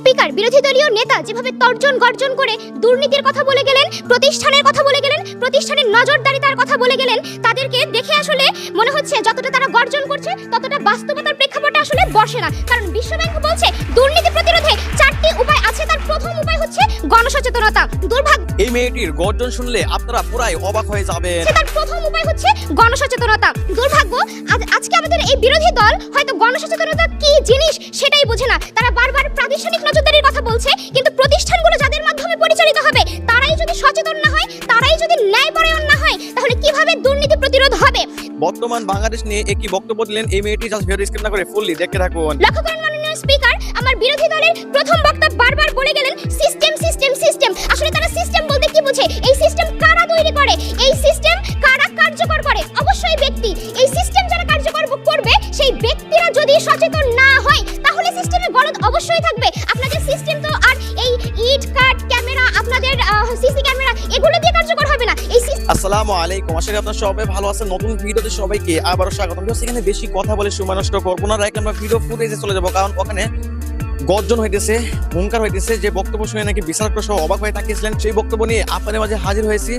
Speaker, বিরোধী দলীয় নেতা যেভাবে তর্জন গর্জন করে দুর্নীতির কথা বলে গেলেন, প্রতিষ্ঠানের কথা বলে গেলেন, প্রতিষ্ঠানের নজরদারিতার কথা বলে গেলেন, তাদেরকে দেখে আসলে মনে হচ্ছে যতটা তারা গর্জন করছে, ততটা বাস্তবতার প্রেক্ষাপটে আসলে বসে না। কারণ বিশ্বব্যাংক বলছে, দুর্নীতি প্রতিরোধে চারটি উপায় আছে, তার প্রথম উপায় হচ্ছে গণসচেতনতা। মেয়েটির গর্জন শুনলে আপনারা পুরাই অবাক হয়ে যাবেন। তার প্রথম উপায় হচ্ছে গণসচেতনতা। দুর্ভাগ্য আজ আজকে আমাদের এই বিরোধী দল হয়তো গণসচেতনতা কি জিনিস সেটাই বোঝে না। তারা বারবার প্রাতিষ্ঠানিক নজরদারির কথা বলছে কিন্তু প্রতিষ্ঠানগুলো যাদের মাধ্যমে পরিচালিত হবে তারাই যদি সচেতন না হয় তারাই যদি ন্যায়পরায়ণ না হয় তাহলে কীভাবে দুর্নীতি প্রতিরোধ হবে? বর্তমান বাংলাদেশ নিয়ে একটি বক্তব্য দিলেন এই মেয়েটি জাস্ট ভিডিও স্ক্রিপ্ট না করে ফুললি দেখতে থাকুন। লক্ষ্য করুন মাননীয় স্পিকার আমার বিরোধী দলের প্রথম বক্তা বারবার বলে গেলেন সিস্টেম সিস্টেম সিস্টেম আসলে তারা সিস্টেম বলতে কি বোঝে? এই সিস্টেম কারা তৈরি করে? এই সিস্টেম কারা কার্যকর করে? অবশ্যই ব্যক্তি। এই সিস্টেম যারা কার্যকর করবে, সেই ব্যক্তিরা যদি সচেতন না হয়, তাহলে সিস্টেমে গলদ অবশ্যই থাকবে। আপনাদের সিস্টেম তো আর এই ইট কাট ক্যামেরা, আপনাদের সিসি ক্যামেরা, এগুলো দিয়ে কার্যকর হবে না। এই আসসালামু আলাইকুম। আশা করি আপনারা সবাই ভালো আছেন। নতুন ভিডিওতে সবাইকে আবারও স্বাগতম। এখানে বেশি কথা বলে সময় নষ্ট করব না। আমরা ভিডিও ফুটেজে চলে যাব। কারণ ওখানে গর্জন হইতেছে, হুঙ্কার হইতেছে, যে বক্তব্য শুনে নাকি বিচারক সহ অবাক হয়ে তাকিয়েছিলেন, সেই বক্তব্য নিয়ে আপনাদের মাঝে হাজির হয়েছি।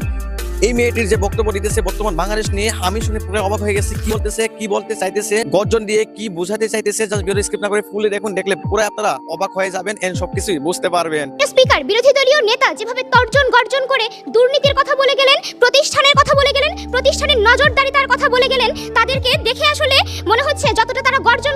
এই মেয়েটির যে বক্তব্য দিতেছে বর্তমান বাংলাদেশ নিয়ে, আমি শুনে পুরো অবাক হয়ে গেছি, কি বলতেছে, কি বলতে চাইতেছে, গর্জন দিয়ে কি বোঝাতে চাইতেছে জাস্ট ভিডিও স্কিপ না করে ফুলে দেখুন, দেখলে পুরো আপনারা অবাক হয়ে যাবেন এন্ড সবকিছুই বুঝতে পারবেন। স্পিকার বিরোধী দলীয় নেতা যেভাবে তর্জন গর্জন করে দুর্নীতির কথা বলে গেলেন, প্রতিষ্ঠানের কথা বলে গেলেন, প্রতিষ্ঠানের নজরদারিতার কথা বলে গেলেন, তাদেরকে দেখে আসলে মনে হচ্ছে যতটা তারা গর্জন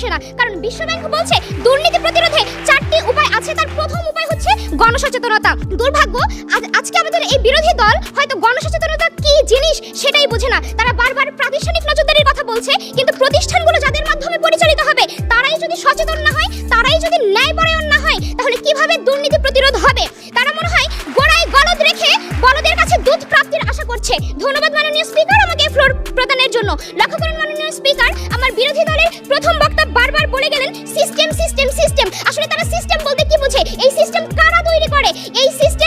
বসে না। কারণ বিশ্বব্যাংক বলছে, দুর্নীতি প্রতিরোধে চারটি উপায় আছে। তার প্রথম উপায় হচ্ছে গণসচেতনতা। দুর্ভাগ্য, আজ, আজকে আমাদের এই বিরোধী দল হয়তো গণসচেতনতা কি জিনিস সেটাই বোঝে না। তারা বারবার প্রাতিষ্ঠানিক নজরদারির কথা বলছে, কিন্তু প্রতিষ্ঠানগুলো যাদের মাধ্যমে পরিচালিত হবে, তারাই যদি সচেতন না হয়, তারাই যদি ন্যায়পরায়ণ না হয়, তাহলে কীভাবে দুর্নীতি প্রতিরোধ হবে? করছে। ধন্যবাদ, মাননীয় স্পিকার আমাকে ফ্লোর প্রদানের জন্য। লক্ষ্য করুন মাননীয় স্পিকার আমার বিরোধী দলের প্রথম বক্তা বারবার বলে গেলেন সিস্টেম সিস্টেম সিস্টেম আসলে তারা সিস্টেম বলতে কি বোঝে? এই সিস্টেম কারা তৈরি করে? এই সিস্টেম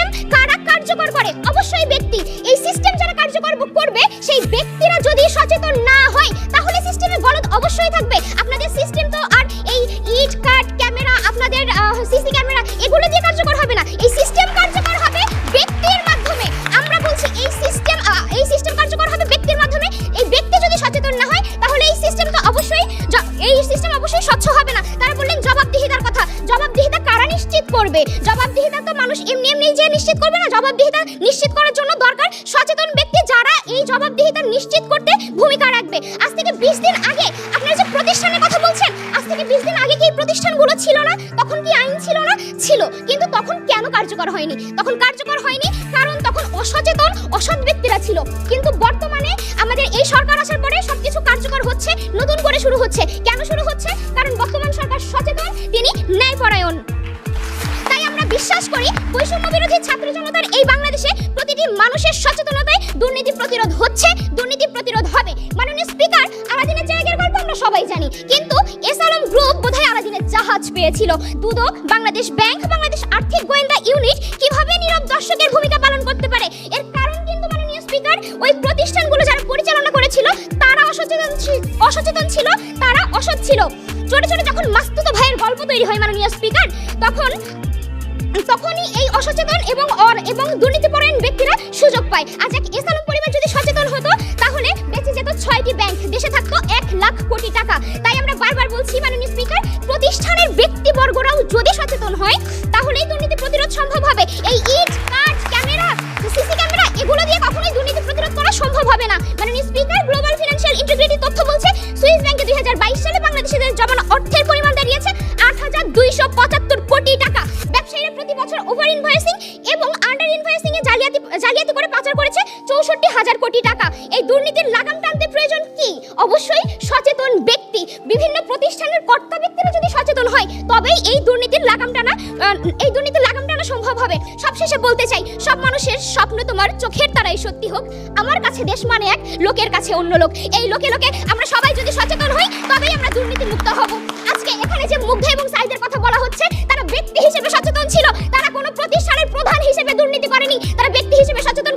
জবাবদিহিতা তো মানুষ এমনি এমনি যে নিশ্চিত করবে না, জবাবদিহিতা নিশ্চিত করার জন্য দরকার সচেতন ব্যক্তি যারা এই জবাবদিহিতা নিশ্চিত করতে ভূমিকা রাখবে। আজ থেকে বিশ দিন আগে আপনারা যে প্রতিষ্ঠানের কথা বলছেন, আজ থেকে বিশ দিন আগে কি প্রতিষ্ঠানগুলো ছিল না? তখন কি আইন ছিল না? ছিল। কিন্তু তখন কেন কার্যকর হয়নি? তখন কার্যকর হয়নি কারণ তখন অসচেতন, অসৎ ব্যক্তিরা ছিল। কিন্তু বর্তমানে আমাদের এই সরকার আসার পরে সবকিছু কার্যকর হচ্ছে, নতুন করে শুরু হচ্ছে। দুর্নীতি প্রতিরোধ হচ্ছে, দুর্নীতি প্রতিরোধ হবে। মাননীয় স্পিকার, আলাদিনের জায়গার গল্প আমরা সবাই জানি। কিন্তু এস আলম গ্রুপ বোধহয় আলাদিনের জাহাজ পেয়েছিল। দুদক, বাংলাদেশ ব্যাংক, বাংলাদেশ আর্থিক গোয়েন্দা ইউনিট কীভাবে নীরব দর্শকের ভূমিকা পালন করতে পারে? এর কারণ কিন্তু মাননীয় স্পিকার, ওই প্রতিষ্ঠানগুলো যারা পরিচালনা করেছিল, তারা অসচেতন অসচেতন ছিল, তারা অসৎ ছিল। ছোট ছোট যখন মাস্তুতো ভাইয়ের গল্প তৈরি হয় মাননীয় স্পিকার, তখন তখনই এই অসচেতন এবং অর এবং দুর্নীতিপরায়ণ ব্যক্তিরা সুযোগ পায়। আজ এক ইসলাম পরিবার যদি সচেতন এই দুর্নীতির লাগাম টানতে প্রয়োজন কি? অবশ্যই সচেতন ব্যক্তি। বিভিন্ন প্রতিষ্ঠানের কর্তা ব্যক্তিরা যদি সচেতন হয়, তবেই এই দুর্নীতির লাগাম টানা এই দুর্নীতির লাগাম টানা সম্ভব হবে। সবশেষে বলতে চাই, সব মানুষের স্বপ্ন তোমার চোখের তারাই সত্যি হোক। আমার কাছে দেশ মানে এক, লোকের কাছে অন্য লোক। এই লোকে লোকে আমরা সবাই যদি সচেতন হই, তবেই আমরা দুর্নীতি মুক্ত হব। আজকে এখানে যে মুগ্ধ এবং সাইদের কথা বলা হচ্ছে, তারা ব্যক্তি হিসেবে সচেতন ছিল। তারা কোনো প্রতিষ্ঠানের প্রধান হিসেবে দুর্নীতি করেনি। তারা ব্যক্তি হিসেবে সচেতন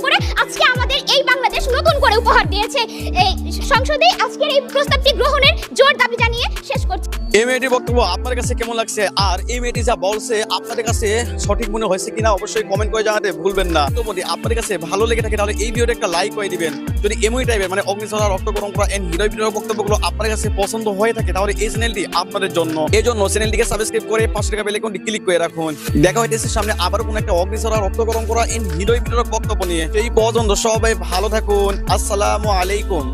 উপহার দিয়েছে। এই সংসদে আজকের এই প্রস্তাবটি গ্রহণের জোর দাবি জানিয়ে শেষ করছি। বক্তব্য আপনার কাছে কেমন লাগছে? আর যা বলছে, আপনাদের কাছে সঠিক মনে হয়েছে কিনা অবশ্যই কমেন্ট করে জানাতে ভুলবেন না। আপনাদের কাছে ভালো লেগে থাকে তাহলে এই ভিডিওটা একটা লাইক করে দিবেন। যদি টাইপের মানে অগ্নিছড়া রক্ত গরম করা বক্তব্যগুলো আপনার কাছে পছন্দ হয়ে থাকে, তাহলে এই চ্যানেলটি আপনাদের জন্য। এই জন্য চ্যানেলটিকে সাবস্ক্রাইব করে পাঁচশো টাকা ক্লিক করে রাখুন। দেখা হইতেছে সামনে আবার কোন একটা অগ্নিছড়া রক্ত গরম করা এন্ড হিরো ভিডিওর বক্তব্য নিয়ে। এই পর্যন্ত সবাই ভালো থাকুন। আসসালামু আলাইকুম।